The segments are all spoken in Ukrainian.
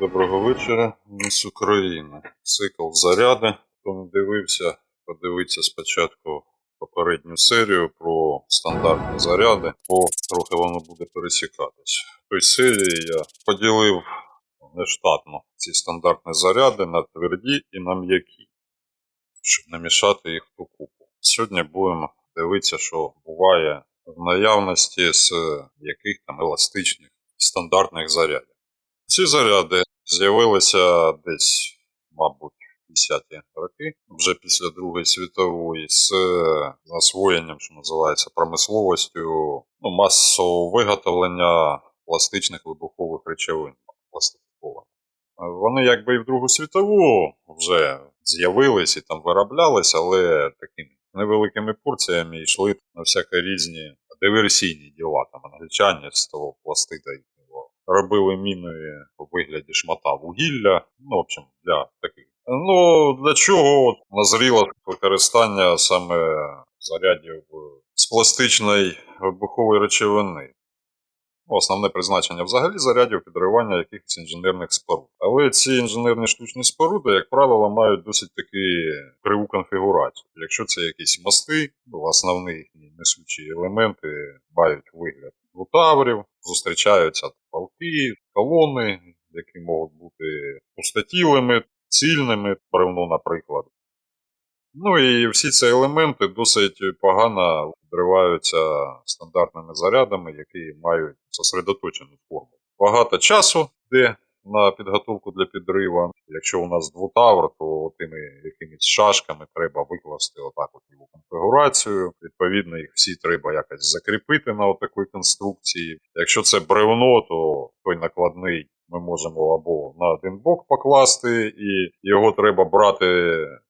Доброго вечора, міс Україна. Цикл заряди. Хто не дивився, подивіться спочатку попередню серію про стандартні заряди, бо трохи воно буде пересікатись. В той серії я поділив нештатно ці стандартні заряди на тверді і на м'які, щоб не мішати їх в купу. Сьогодні будемо дивитися, що буває в наявності з яких там еластичних стандартних зарядів. Ці заряди з'явилися десь, мабуть, в 50-ті роки, вже після Другої світової, з засвоєнням, що називається промисловістю ну, масового виготовлення пластичних вибухових речовин. пластифікованих. Вони якби і в Другу світову вже з'явились і там вироблялись, але такими невеликими порціями йшли на всякі різні диверсійні діла. Там англічані з того пластида їхнього робили міни у вигляді шмата вугілля. Ну, в общем, для таких. Ну, для чого назріло використання саме зарядів з пластичної вибухової речовини? Ну, Основне призначення взагалі зарядів підривання якихось інженерних споруд. Але ці інженерні штучні споруди, як правило, мають досить таки криву конфігурацію. Якщо це якісь мости, ну, основні їхні несучі елементи мають вигляд двутаврів, зустрічаються полки, колони, які можуть бути пустотілими, цільними, бревно, наприклад. Ну і всі ці елементи досить погано відриваються стандартними зарядами, які мають сосредоточену форму. Багато часу йде на підготовку для підриву. Якщо у нас двутавр, то тими якимись шашками треба викласти отак от його конфігурацію. Відповідно, їх всі треба якось закріпити на такій конструкції. Якщо це бревно, то той накладний ми можемо або на один бок покласти, і його треба брати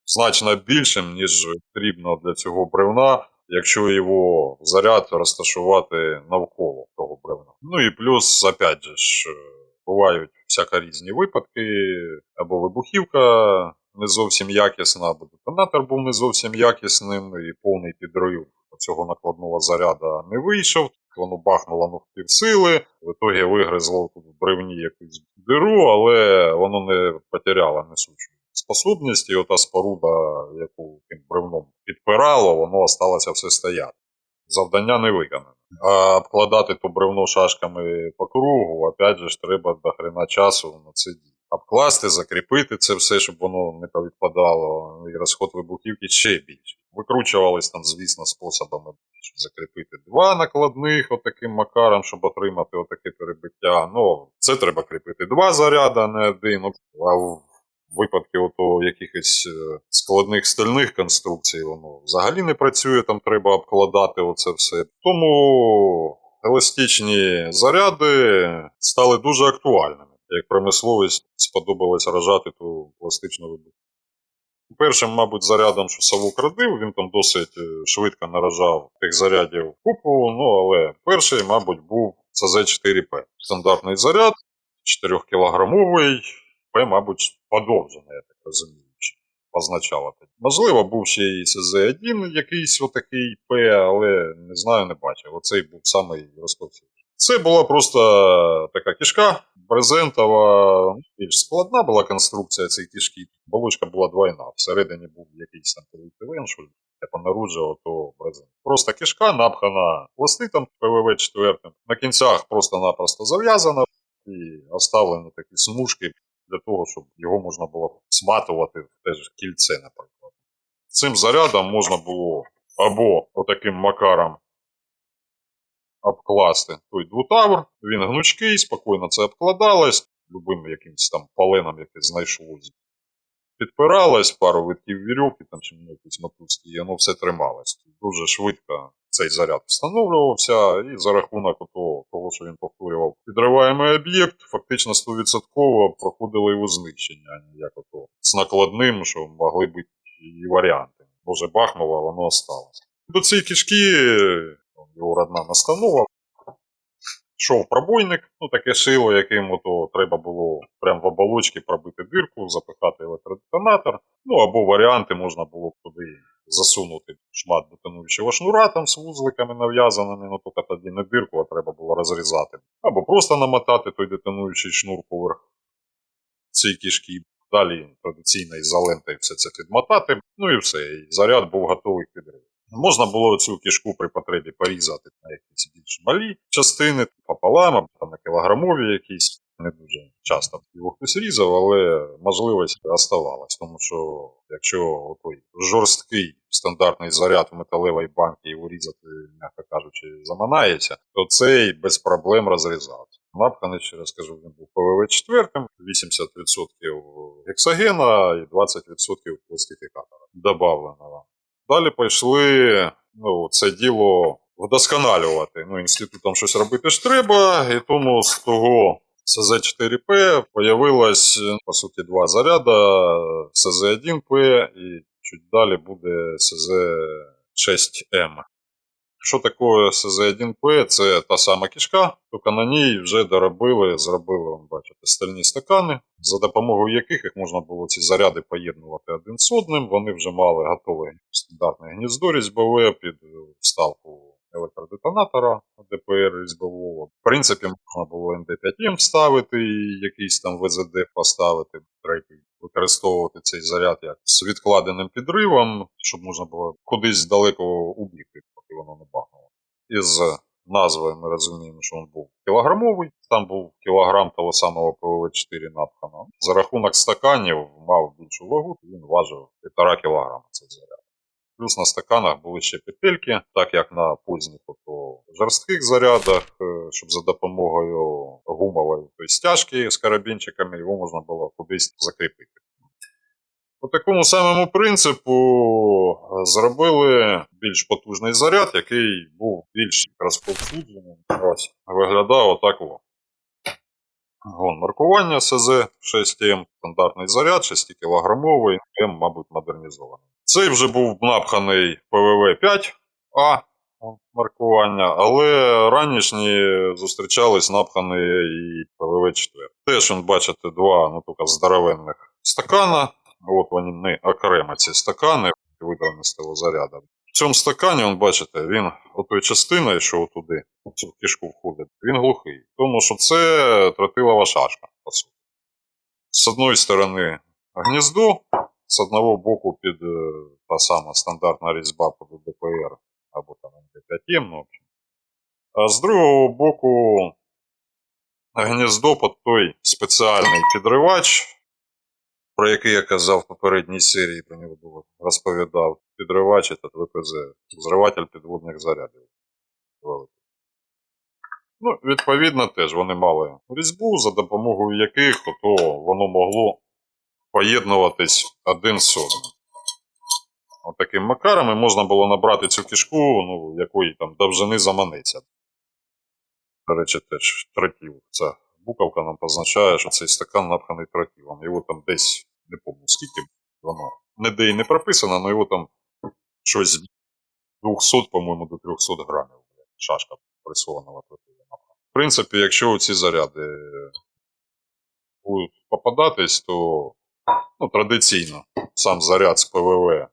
значно більшим, ніж потрібно для цього бревна, якщо його заряд розташувати навколо того бревна. Ну і плюс, опять же ж, бувають всяка різні випадки, або вибухівка не зовсім якісна, або детонатор був не зовсім якісним, і повний підрив цього накладного заряду не вийшов. Воно бахнуло ну, в півсили, в ітогі вигризло тут в бревні якусь диру, але воно не потеряло несучу способність, і ота споруда, яку тим бревном підпирало, воно осталося все стояти. Завдання не виконане. А обкладати то бревно шашками по кругу, опять же ж, треба до хрена часу на це діяти. Обкласти, закріпити це все, щоб воно не повідпадало, і розход вибухівки ще більший. Викручувались там, звісно, способами щоб закріпити два накладних отаким макаром, щоб отримати отаке перебиття. Ну, це треба кріпити два заряди, а не один. А в випадки ото якихось е, складних стальних конструкцій, воно взагалі не працює, там треба обкладати оце все. Тому еластичні заряди стали дуже актуальними. Як промисловість сподобалось рожати ту пластичну вибуху. Першим, мабуть, зарядом, що Савук родив, він там досить е, швидко наражав тих зарядів купу, ну але перший, мабуть, був СЗ-4П. Стандартний заряд, 4-кілограмовий, П, мабуть, подовжений, я так розумію, чи позначало тоді. Можливо, був ще і СЗ-1 якийсь отакий П, але не знаю, не бачив. Оцей був самий розповсюджений. Це була просто така кишка брезентова, більш складна була конструкція цієї кишки. Балочка була двойна. Всередині був якийсь там поліетилен, що я понаруджував, то брезент. Просто кишка напхана пластитом ПВВ-4. На кінцях просто-напросто зав'язана і оставлені такі смужки для того, щоб його можна було сматувати в те ж кільце, наприклад. Цим зарядом можна було або отаким макаром обкласти той двутавр, він гнучкий, спокійно це обкладалось, любим якимось там поленом, яке знайшлось. Підпиралось, пару витків вірьовки, там чи якісь мотузки, і воно все трималось. Дуже швидко цей заряд встановлювався, і за рахунок того, того що він повторював підриваємий об'єкт, фактично 100% проходили його знищення, а ото з накладним, що могли бути і варіанти. Може бахнуло, воно осталось. До цієї кишки його родна настанова. Йшов пробойник, ну таке шило, яким ото треба було прямо в оболочці пробити дирку, запихати електродетонатор. Ну або варіанти можна було туди засунути шмат детонуючого шнура там з вузликами нав'язаними, ну тільки тоді не дирку, а треба було розрізати. Або просто намотати той детонуючий шнур поверх ці кишки. Далі традиційно ізолентою все це підмотати. Ну і все. І заряд був готовий підрив. Можна було цю кишку при потребі порізати на якісь більш малі частини, пополам, або на кілограмові якісь. Не дуже часто його хтось різав, але можливість оставалась. Тому що якщо той жорсткий стандартний заряд в металевій банці його різати, м'яко кажучи, заманається, то цей без проблем розрізався. Напханий, ще раз кажу, він був ПВВ 4, 80% гексогена і 20% пластифікатора добавленого. Далі пішли ну, це діло вдосконалювати. Ну, інститутом щось робити ж треба, і тому з того СЗ-4П появилось, по суті, два заряда СЗ-1П і чуть далі буде СЗ-6М. Що таке СЗ-1П? Це та сама кишка, тільки на ній вже доробили, зробили, бачите, стальні стакани, за допомогою яких їх можна було ці заряди поєднувати один з одним. Вони вже мали готове стандартне гніздо різьбове під вставку електродетонатора ДПР різьбового. В принципі, можна було МД5М вставити і якийсь там ВЗД поставити третій. Використовувати цей заряд як з відкладеним підривом, щоб можна було кудись далеко убігти, поки воно не бахнуло. Із назви ми розуміємо, що він був кілограмовий, там був кілограм того самого ПВВ-4 напхано. За рахунок стаканів мав більшу вагу, він важив 1,5 кілограма цей заряд. Плюс на стаканах були ще петельки, так як на поздніх жорстких зарядах, е, щоб за допомогою гумової стяжки з карабінчиками його можна було кудись закріпити. По такому самому принципу е, зробили більш потужний заряд, який був більш розповсюдженим. Ось виглядав отак. Вон маркування СЗ-6М, стандартний заряд, 6-кілограмовий, М, мабуть, модернізований. Цей вже був напханий ПВВ-5А маркування, але ранішні зустрічались напхані і ПВВ-4. Теж, він, бачите, два ну, тільки здоровенних стакана. От вони не окремо ці стакани, того заряду. В цьому стакані, он, бачите, він отою частиною, що туди, в цю кишку входить, він глухий. Тому що це тротилова шашка, по суті. З одної сторони гніздо, з одного боку під е, та сама стандартна різьба під ДПР або там МД5М, ну, в общем. А з другого боку гніздо під той спеціальний підривач, про який я казав в попередній серії, про нього було розповідав. Підривач це ВПЗ, зриватель підводних зарядів. Ну, відповідно, теж вони мали різьбу, за допомогою яких то воно могло поєднуватись один з одним. От таким макаром і можна було набрати цю кишку, ну, якої там довжини заманиться. До речі, теж тротів. Ця буковка нам позначає, що цей стакан напханий тротілом. Його там десь, не пам'ятаю скільки, воно ніде і не прописано, але його там щось з 200, по-моєму, до 300 грамів. Шашка пресованого тротила. В принципі, якщо ці заряди будуть попадатись, то ну, традиційно сам заряд з ПВВ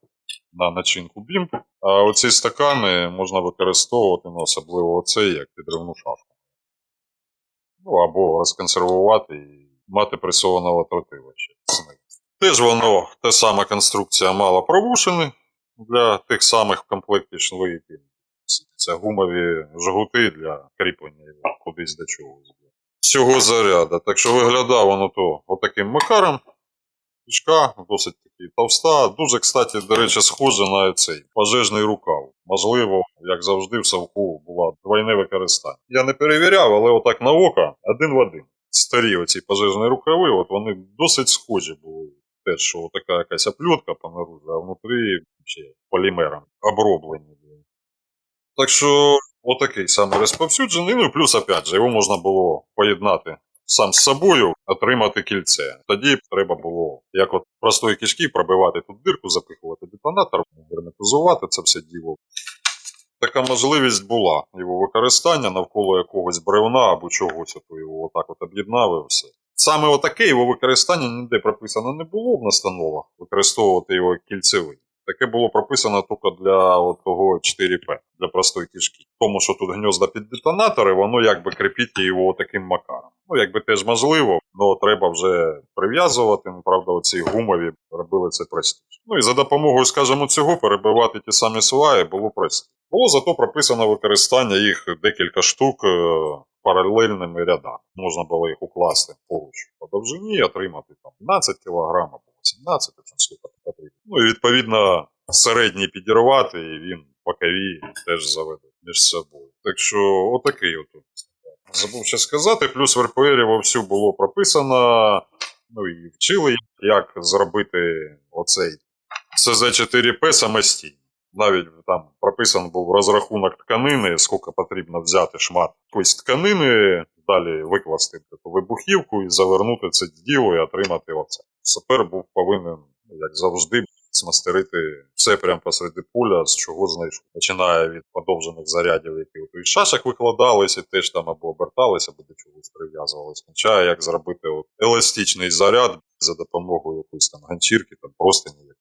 на начинку бімп, а оці стакани можна використовувати, ну, особливо оцей, як підривну шашку. Ну, або розконсервувати і мати пресованого тротила. Теж воно, та сама конструкція мала пробушини для тих самих комплекті йшли це гумові жгути для кріплення кудись до чогось. Цього заряду. Так що виглядав воно то отаким макаром. Пічка досить таки товста. Дуже, кстати, до речі, схоже на цей пожежний рукав. Можливо, як завжди, в совку було двойне використання. Я не перевіряв, але отак на око один в один. Старі оці пожежні рукави, от вони досить схожі були. Те, що така якась оплютка по наружу, а внутрі ще полімером оброблені. Так що, отакий саме розповсюджений. Ну і плюс, опять же, його можна було поєднати сам з собою, отримати кільце. Тоді треба було, як от простої кишки, пробивати тут дирку, запихувати детонатор, герметизувати це все діло. Така можливість була його використання навколо якогось бревна або чогось, то його отак от об'єднав все. Саме отаке його використання ніде прописано не було в настановах, використовувати його кільцевий. Таке було прописано тільки для от того 4П, для простої кишки. Тому що тут гнізда під детонатори, воно якби кріпіть його таким макаром. Ну, якби теж можливо, але треба вже прив'язувати. Ну, правда, оці гумові робили це простіше. Ну і за допомогою, скажімо, цього перебивати ті самі сваї було простіше. Було зато прописано використання їх декілька штук е, паралельними рядами. Можна було їх укласти поруч по довжині отримати там 15 кг або 18, потрібно. Ну і відповідно середній підірвати, і він бокові теж заведе між собою. Так що отакий от. Забув ще сказати, плюс в РПРі вовсю було прописано, ну і вчили, як зробити оцей СЗ4П самостійно. Навіть там прописан був розрахунок тканини, скільки потрібно взяти шмат якоїсь тканини, далі викласти вибухівку і завернути це діло і отримати оце. Сапер був повинен, як завжди, смастерити все прямо посеред поля, з чого знайшов. Починає від подовжених зарядів, які от від шашок викладалися, теж там або оберталися, або до чогось прив'язувалися. Кінчає, як зробити от еластичний заряд за допомогою якоїсь там ганчірки, там просто ніяк.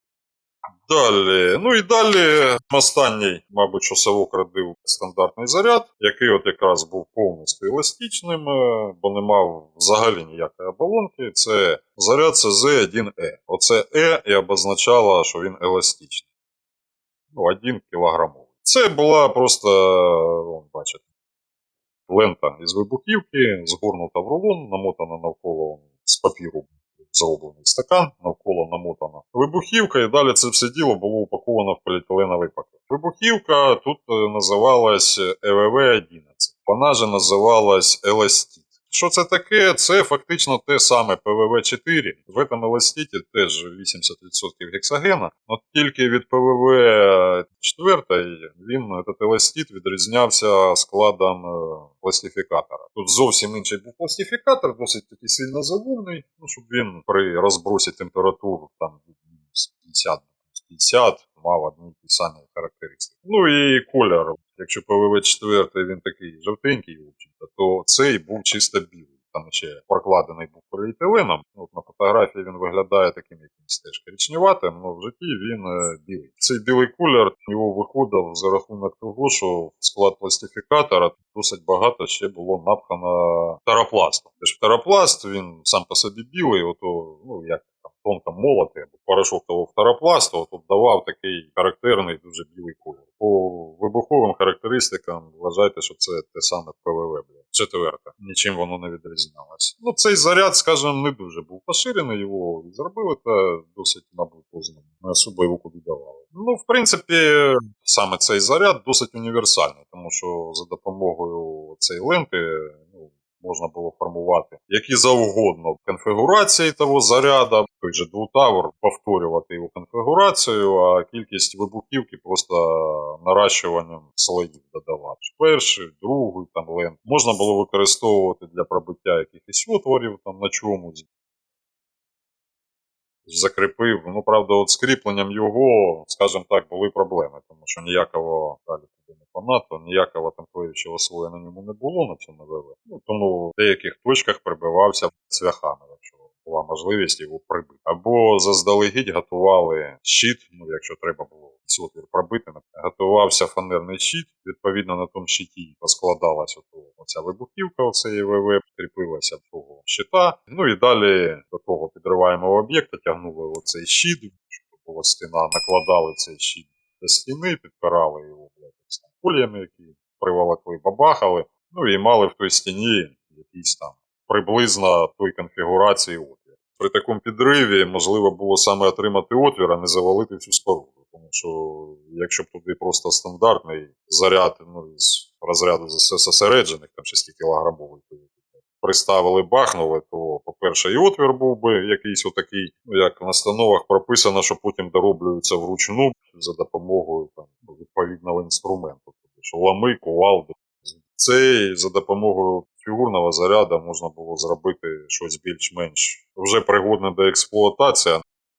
Далі, ну і далі останній, мабуть, що Савок родив стандартний заряд, який от якраз був повністю еластичним, е, бо не мав взагалі ніякої оболонки. Це заряд ЦЗ-1Е. Оце Е і обозначало, що він еластичний. Ну, 1 кілограмовий. Це була просто, вон, бачите, лента із вибухівки, згорнута в рулон, намотана навколо з папіру зроблений стакан, навколо намотана вибухівка, і далі це все діло було упаковано в поліетиленовий пакет. Вибухівка тут е, називалась ЕВВ-11, вона же називалась Еластіт. Що це таке? Це фактично те саме ПВВ-4. В этом еластіті теж 80% гексагена, от тільки від ПВВ-4 він, этот еластіт, відрізнявся складом е, пластифікатора. Тут зовсім інший був пластифікатор, досить такий сильно завумний, ну, щоб він при розбросі температур там від мінус 50 до 50 мав одні ті самі характеристики. Ну і колір. Якщо ПВВ-4 він такий жовтенький, то цей був чисто білий. Там ще прокладений був поліетиленом. Ну, От на фотографії він виглядає таким якимось теж коричневатим, але в житті він е, білий. Цей білий колір його виходив за рахунок того, що в склад пластифікатора досить багато ще було напхано таропласту. Тож таропласт він сам по собі білий, ото, ну як тонко молотий, або порошок того таропласту, от давав такий характерний дуже білий колір. По вибуховим характеристикам вважайте, що це те саме ПВВ, бля. Четверта. Нічим воно не відрізнялося. Ну, цей заряд, скажімо, не дуже був поширений, його зробили та досить, мабуть, поздно. Не особо його куди давали. Ну, в принципі, саме цей заряд досить універсальний, тому що за допомогою цієї ленти можна було формувати які завгодно конфігурації того заряду, той же двутавр, повторювати його конфігурацію, а кількість вибухівки просто наращуванням слоїв додавати. Перший, другий там лент. Можна було використовувати для пробиття якихось отворів там на чомусь. Закріпив. Ну, правда, от з його, скажімо так, були проблеми, тому що ніякого далі туди не понадто, ніякого там клеючого слоя на ньому не було на цьому ВВ. Ну, тому в деяких точках прибивався цвяхами, якщо була можливість його прибити. Або заздалегідь готували щит, ну якщо треба було цей отвір пробити, готувався фанерний щит, відповідно на тому щиті поскладалась ото, оця вибухівка, оцеї ВВ, кріпилася до того щита. Ну і далі до того підриваємого об'єкта тягнули оцей щит, щоб була стіна, накладали цей щит до стіни, підпирали його кулями, які приволокли, бабахали. Ну і мали в той стіні якийсь там приблизно той конфігурації отвір. При такому підриві можливо було саме отримати отвір, а не завалити всю споруду. Тому що якщо б туди просто стандартний заряд ну, із розряду зосереджених, там 6 кілограмовий, приставили, бахнули, то, по-перше, і отвір був би якийсь отакий, ну як в настановах прописано, що потім дороблюється вручну за допомогою там, відповідного інструменту. Тобто, що лами, кувалди. Це за допомогою фігурного заряду можна було зробити щось більш-менш вже пригодне до експлуатації.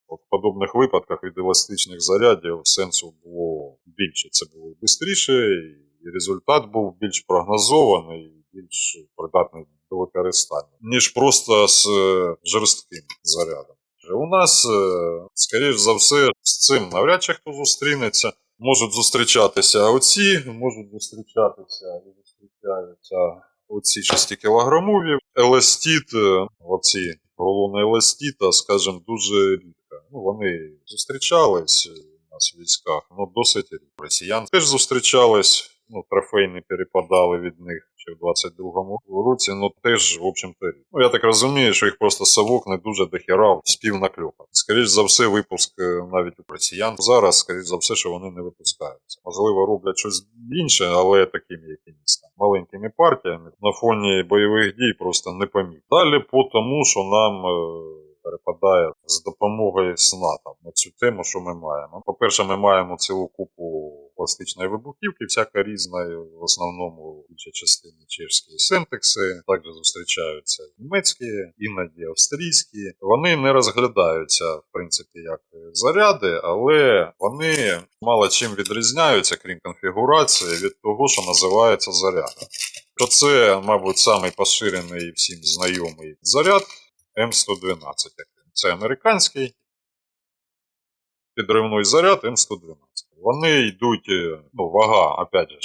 От в подобних випадках від еластичних зарядів сенсу було більше. Це було швидше, і результат був більш прогнозований, і більш придатний до використання, ніж просто з е, жорстким зарядом. У нас, е, скоріш за все, з цим навряд чи хто зустрінеться. Можуть зустрічатися оці, можуть зустрічатися і зустрічаються оці 6-кілограмові. Еластіт, е, оці рулони еластіта, скажімо, дуже рідко. Ну, вони зустрічались у нас в військах, ну досить рідко. Росіян теж зустрічались, ну, трофейні перепадали від них в 22-му році, ну теж, в общем-то. Ну, я так розумію, що їх просто совок не дуже дохерав, спів накльопав. Скоріше за все, випуск е, навіть у росіян зараз, скоріш за все, що вони не випускаються. Можливо, роблять щось інше, але такими якимись там маленькими партіями на фоні бойових дій просто не помітно. Далі по тому, що нам. е, Перепадає з допомогою СНАТО на цю тему, що ми маємо. По-перше, ми маємо цілу купу пластичної вибухівки, всяка різна, в основному більша частина чешські синтекси, також зустрічаються німецькі, іноді австрійські. Вони не розглядаються, в принципі, як заряди, але вони мало чим відрізняються, крім конфігурації, від того, що називається зарядом. То це, мабуть, самий поширений всім знайомий заряд М112. Це американський підривний заряд М112. Вони йдуть, е, ну, вага, опять же,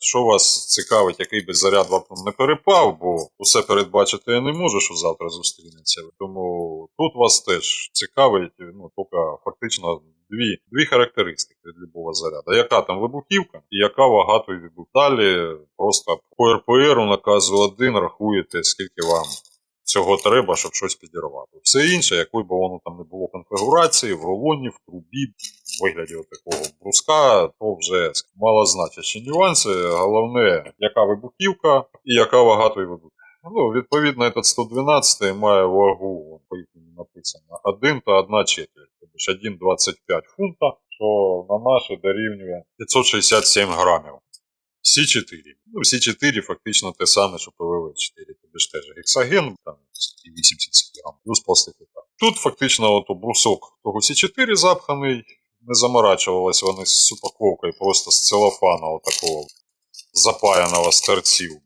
що вас цікавить, який би заряд вам не перепав, бо усе передбачити я не можу, що завтра зустрінеться. Тому тут вас теж цікавить, ну, тільки фактично дві, дві характеристики від любого заряду. Яка там вибухівка і яка вага той вибух. Далі просто по РПР наказу 1 рахуєте, скільки вам цього треба, щоб щось підірвати. Все інше, якої б воно там не було конфігурації, в рулоні, в трубі, в вигляді такого бруска, то вже малозначущі нюанси. Головне, яка вибухівка і яка вага той вибух. Ну, відповідно, этот 112 має вагу, по якому написано, 1 та 1 четверть, тобто ж 1,25 фунта, що на наше дорівнює 567 грамів. Всі 4. Ну, всі 4 фактично те саме, що ПВВ-4. Тобі ж теж гексаген, там 80 грам. Тут фактично от, брусок того Сі4 запханий, не заморачувалось вони з упаковкою, просто з целофана отакого запаяного з торців.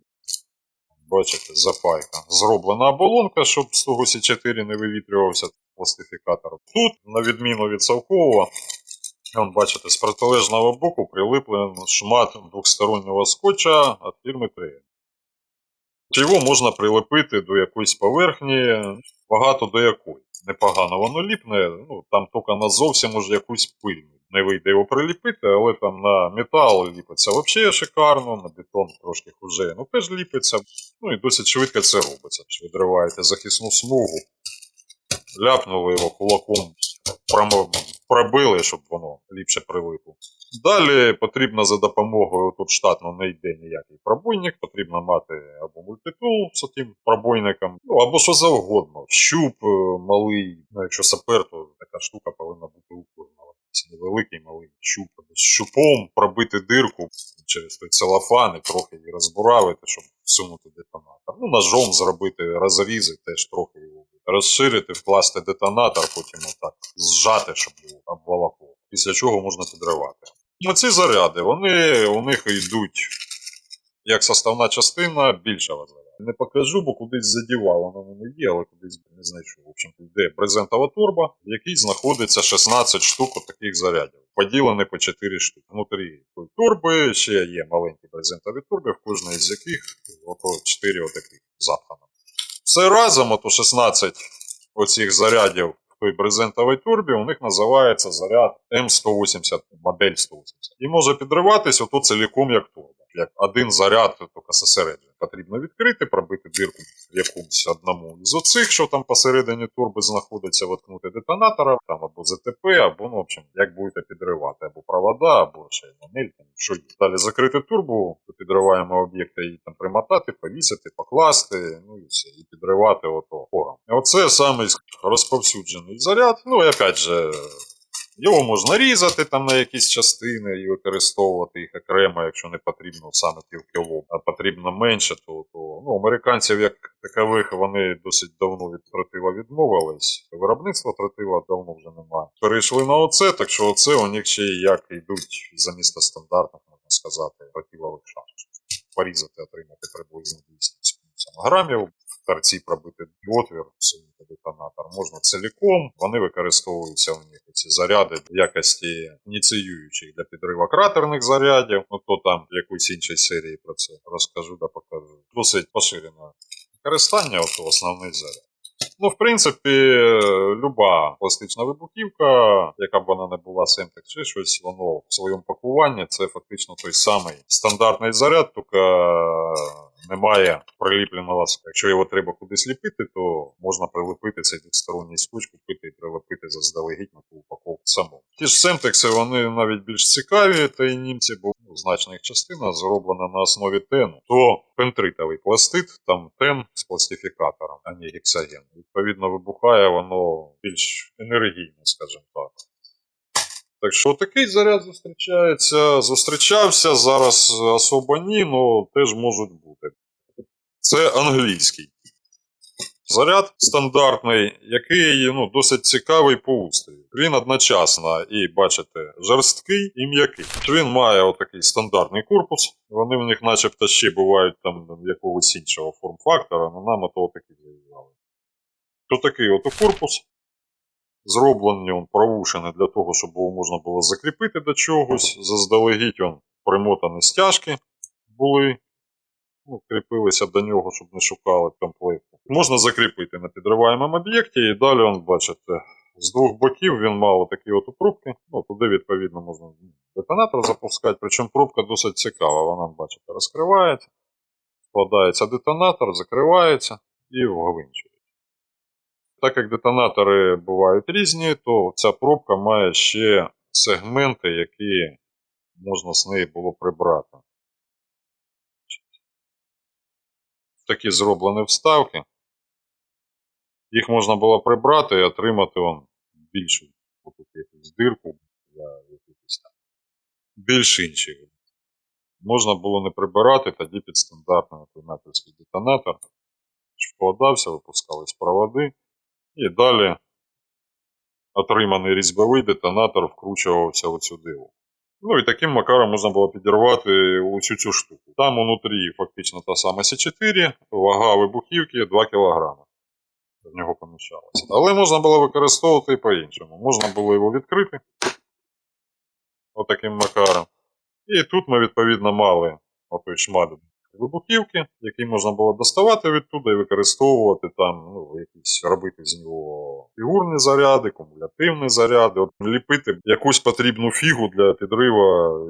Бачите, запайка. Зроблена оболонка, щоб з того Сі4 не вивітрювався пластифікатор. Тут, на відміну від совкового, Вон, бачите, з протилежного боку прилиплений шмат двохстороннього скотча від фірми 3. Його можна прилепити до якоїсь поверхні, багато до якої. Непогано воно ліпне, ну там тільки на зовсім може якусь пильну. Не вийде його приліпити, але там на метал ліпиться взагалі шикарно, на бетон трошки хуже, ну теж ліпиться. Ну і досить швидко це робиться. Відриваєте захисну смугу, ляпнули його кулаком, промо- пробили, щоб воно ліпше прилипло. Далі потрібно за допомогою тут штатно не йде ніякий пробойник, потрібно мати або мультитул з тим пробойником, ну або що завгодно. Щуп е, малий, ну якщо сапер, то така штука повинна бути у. Це невеликий малий щуп. З щупом пробити дирку через той целофан і трохи її розбуравити, щоб всунути детонатор. Ну, ножом зробити розрізи, теж трохи розширити, вкласти детонатор, потім отак зжати, щоб обволокло. Після чого можна підривати. Ну, ці заряди, вони у них йдуть як составна частина більшого заряду. Не покажу, бо кудись задівав, воно мене є, але кудись не знайшов. В общем, йде брезентова торба, в якій знаходиться 16 штук таких зарядів, поділені по 4 штуки. Внутрі торби ще є маленькі брезентові торби, в кожній з яких ото 4 отаких запхано. Все разом, ото 16 оцих зарядів в той брезентовій турбі, у них називається заряд М180, модель 180. І може підриватись ото ціліком як турбо. Як один заряд, тільки зосереджений. Потрібно відкрити, пробити дирку в якомусь одному із оцих, що там посередині турби знаходиться, воткнути детонатора, там або ЗТП, або, ну, в общем, як будете підривати, або провода, або ще й панель, там, що. Далі закрити турбу, підриваємо об'єкти і там примотати, повісити, покласти, ну і все, і підривати ото хором. Оце саме розповсюджений заряд. Ну і опять же. Його можна різати там на якісь частини і використовувати їх окремо, якщо не потрібно саме півкіло, а потрібно менше, то, то ну, американців як такових вони досить давно від тротила відмовились. Виробництва тротила давно вже немає. Перейшли на оце, так що оце у них ще як йдуть замість стандартних, можна сказати, тротилових шашок. Порізати, отримати приблизно 200 грамів. Торці пробити отвір, всунути детонатор. Можна ціліком. Вони використовуються у них ці заряди в якості ініціюючих для підриву кратерних зарядів. Ну то там в якоїсь іншій серії про це розкажу да покажу. Досить поширене використання, от основний заряд. Ну, в принципі, люба пластична вибухівка, яка б вона не була Семтек чи щось, воно в своєму пакуванні це фактично той самий стандартний заряд, тільки немає приліпленого ласка. Якщо його треба кудись ліпити, то можна прилепити цей двосторонній скотч, купити і прилепити заздалегідь на ту упаковку саму. Ті ж Семтекси, вони навіть більш цікаві, та й німці, бо ну, значна їх частина зроблена на основі тену. То пентритовий пластит, там тен з пластифікатором, а не гексаген. Відповідно, вибухає воно більш енергійно, скажімо так. Так що такий заряд зустрічається. Зустрічався зараз особо ні, але теж можуть бути. Це англійський. Заряд стандартний, який ну, досить цікавий по устрою. Він одночасно і, бачите, жорсткий і м'який. Він має отакий стандартний корпус. Вони в них начебто ще бувають там якогось іншого форм-фактора, але нам ото отакі заїжджали. То такий от корпус. Зроблений він провушений для того, щоб його можна було закріпити до чогось. Заздалегідь він примотані стяжки були. Ну, кріпилися до нього, щоб не шукали комплекту. Можна закріпити на підриваємому об'єкті, і далі, он, бачите, з двох боків він мав такі от трубки. Ну, туди, відповідно, можна детонатор запускати. Причому трубка досить цікава. Вона, бачите, розкривається, вкладається детонатор, закривається і вговинчує. Так як детонатори бувають різні, то ця пробка має ще сегменти, які можна з неї було прибрати. Такі зроблені вставки. Їх можна було прибрати і отримати он, більшу якусь дирку для якихось там більш інших. Можна було не прибирати, тоді під стандартний натівський детонатор. Вкладався, випускались проводи. І далі отриманий різьбовий детонатор вкручувався цю диву. Ну і таким макаром можна було підірвати усю цю штуку. Там унутрі фактично та сама С4, вага вибухівки 2 кг. В нього поміщалося. Але можна було використовувати і по-іншому. Можна було його відкрити отаким макаром. І тут ми відповідно мали отой шмат вибухівки, який можна було доставати відтуди і використовувати там, ну, якісь робити з нього фігурні заряди, кумулятивні заряди, от ліпити якусь потрібну фігу для підриву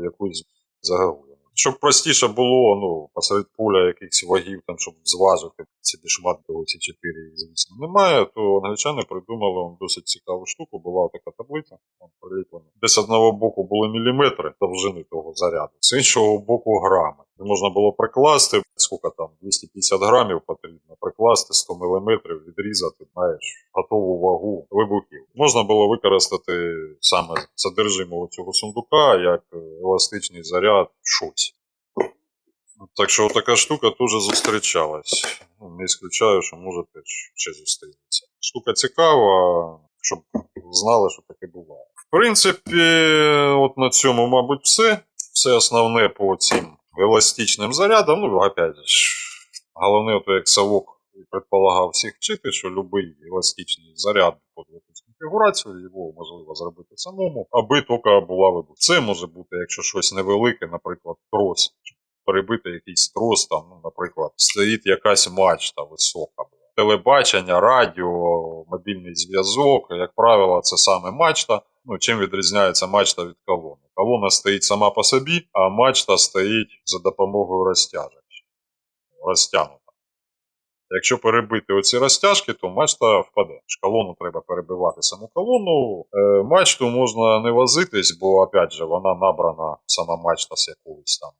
якоїсь загогулини. Щоб простіше було, ну, посеред поля якихось вагів, там, щоб зважити собі шмат до ці 4, звісно, немає, то англічани придумали досить цікаву штуку, була така таблиця, он, приліплена. Де з одного боку були міліметри довжини того заряду, з іншого боку грами. Можна було прикласти, скільки там, 250 грамів потрібно, прикласти 100 міліметрів, відрізати, знаєш, готову вагу вибухів. Можна було використати саме содержимого цього сундука як е, еластичний заряд щось. Так що така штука теж зустрічалась. Ну, не ісключаю, що може теж ще зустрінеться. Штука цікава, щоб знали, що таке буває. В принципі, от на цьому, мабуть, все. Все основне по цим еластичним зарядам. Ну, опять же, головне, то як Савок предполагав всіх вчити, що будь-який еластичний заряд під якусь конфігурацію, його можливо зробити самому, аби тільки була вибух. Це може бути, якщо щось невелике, наприклад, трос перебити якийсь трос, там, ну, наприклад, стоїть якась мачта висока. Телебачення, радіо, мобільний зв'язок, як правило, це саме мачта. Ну, чим відрізняється мачта від колони? Колона стоїть сама по собі, а мачта стоїть за допомогою розтяжок. Розтягнута. Якщо перебити оці розтяжки, то мачта впаде. Колону треба перебивати саму колону. Е, мачту можна не возитись, бо опять же вона набрана сама мачта з якогось там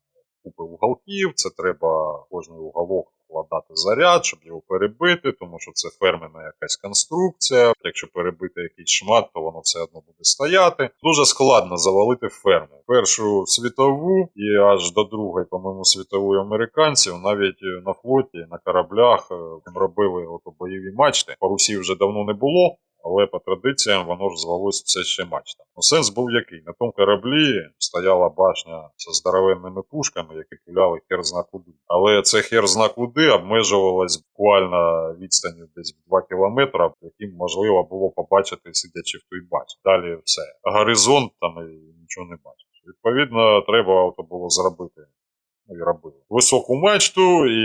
купи уголків, це треба кожний уголок вкладати заряд, щоб його перебити, тому що це фермена якась конструкція. Якщо перебити якийсь шмат, то воно все одно буде стояти. Дуже складно завалити ферму. Першу світову і аж до другої, по-моєму, світової американців, навіть на флоті, на кораблях е, робили ото бойові мачти. Парусів вже давно не було. Але по традиціям воно ж звалось все ще мачта. Ну, сенс був який? На тому кораблі стояла башня зі здоровенними пушками, які пуляли хер зна куди. Але це хер зна куди обмежувалось буквально відстанню десь в 2 кілометри, яким можливо було побачити, сидячи в той башні. Далі все. Горизонт там і нічого не бачиш. Відповідно, треба було зробити ну, і робили. Високу мачту, і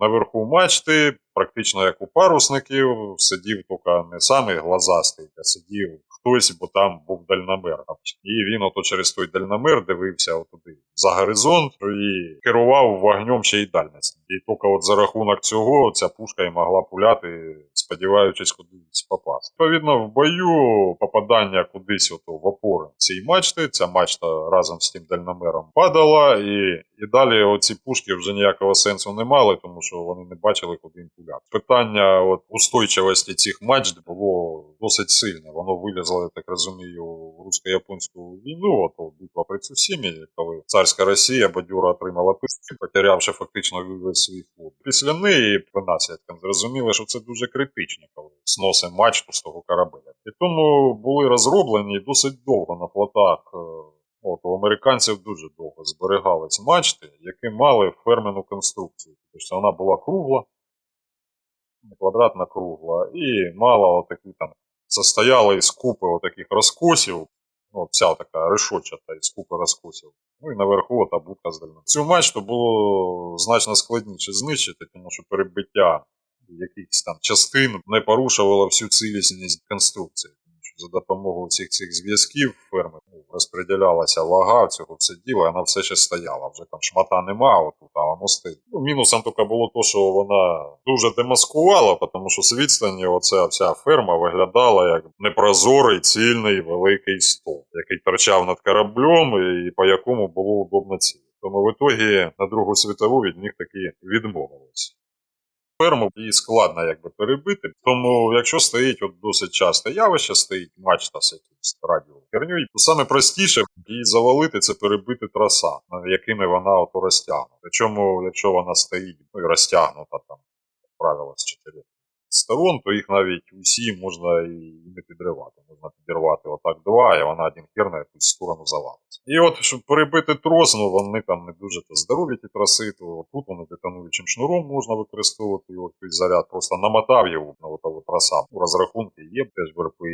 наверху мачти, практично як у парусників, сидів тільки не самий глазастий, а сидів хтось, бо там був дальномер. І він ото через той дальномер дивився отуди за горизонт і керував вогнем ще й дальність. І тільки от за рахунок цього ця пушка і могла пуляти, сподіваючись кудись попасти. Відповідно, в бою попадання кудись ото в опори цієї мачти, ця мачта разом з тим дальномером падала, і, і далі оці пушки вже ніякого сенсу не мали, тому що вони не бачили, куди їм пуляти. Питання от, устойчивості цих мачт було досить сильне. Воно вилізло, я так розумію, в русько-японську війну, ото битва при Цусімі, коли царська Росія бадюра отримала писки, потерявши фактично вивез свій флот. Після неї при нас як зрозуміли, що це дуже критично, коли сносить мачту з того корабля. І тому були розроблені досить довго на флотах. е, От, у американців дуже довго зберігались мачти, які мали фермену конструкцію. Тобто вона була кругла, квадратна кругла, і мала отакі там, состояла із купи отаких розкосів, ну, вся така решочата із купи розкосів. Ну і наверху та будка з дальним. Цю мачту було значно складніше знищити, тому що перебиття якихось там частин не порушувало всю цілісність конструкції. За допомогою всіх цих зв'язків ферми ну, розподілялася вага цього все діло, вона все ще стояла. Вже там шмата нема, отут, а воно стоїть. Ну, мінусом тільки було то, що вона дуже демаскувала, тому що з відстані оця вся ферма виглядала як непрозорий, цільний великий стовп, який торчав над кораблем і по якому було удобно цілити. Тому в ітогі на Другу світову від них таки відмовилися ферму її складно якби перебити. Тому, якщо стоїть от досить часто явище, стоїть мачта з якимось радіохерню, то саме простіше її завалити це перебити траса, якими вона от розтягнута. Причому, якщо вона стоїть ну, і розтягнута там, як правило, з чотирьох сторон, то їх навіть усі можна і не підривати. Можна підірвати отак два, і вона один хер на якусь сторону завалиться. І от, щоб перебити трос, ну вони там не дуже то здорові ті траси, то тут вони детонуючим шнуром можна використовувати його той заряд. Просто намотав його на отову траса. У розрахунки є теж в РПІ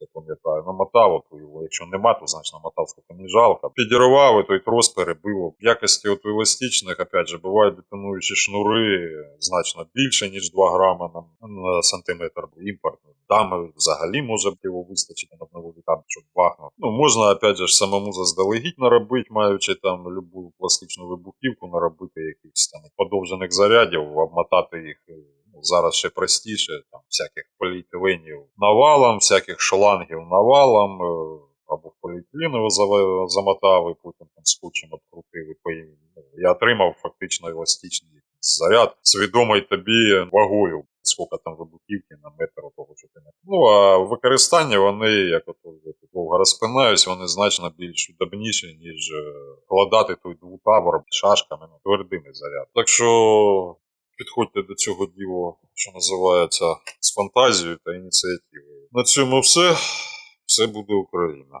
я пам'ятаю. Намотав от його. Якщо нема, то значить намотав скільки не жалко. Підірвав і той трос перебив. В якості от еластичних, опять же, бувають детонуючі шнури значно більше, ніж 2 грама на, на сантиметр імпортні. Там взагалі може його вистачити на одного літа, щоб бахнув. Ну, можна, опять же, самому заздалегідь наробити, маючи там любу пластичну вибухівку, наробити якихось там подовжених зарядів, обмотати їх. е, Ну, зараз ще простіше, там всяких поліетиленів навалом, всяких шлангів навалом, е, або поліетиленову зава- замотав і потім там скотчем обкрутив і. Ну, Я отримав фактично еластичний заряд, свідомий тобі вагою, скільки там вибухівки на метр не. Ну а в використанні вони, як от довго розпинаюсь, вони значно більш удобніші, ніж е, вкладати той двутабор шашками, ну, твердими зарядами. Так що підходьте до цього діла, що називається, з фантазією та ініціативою. На цьому все. Все буде Україна.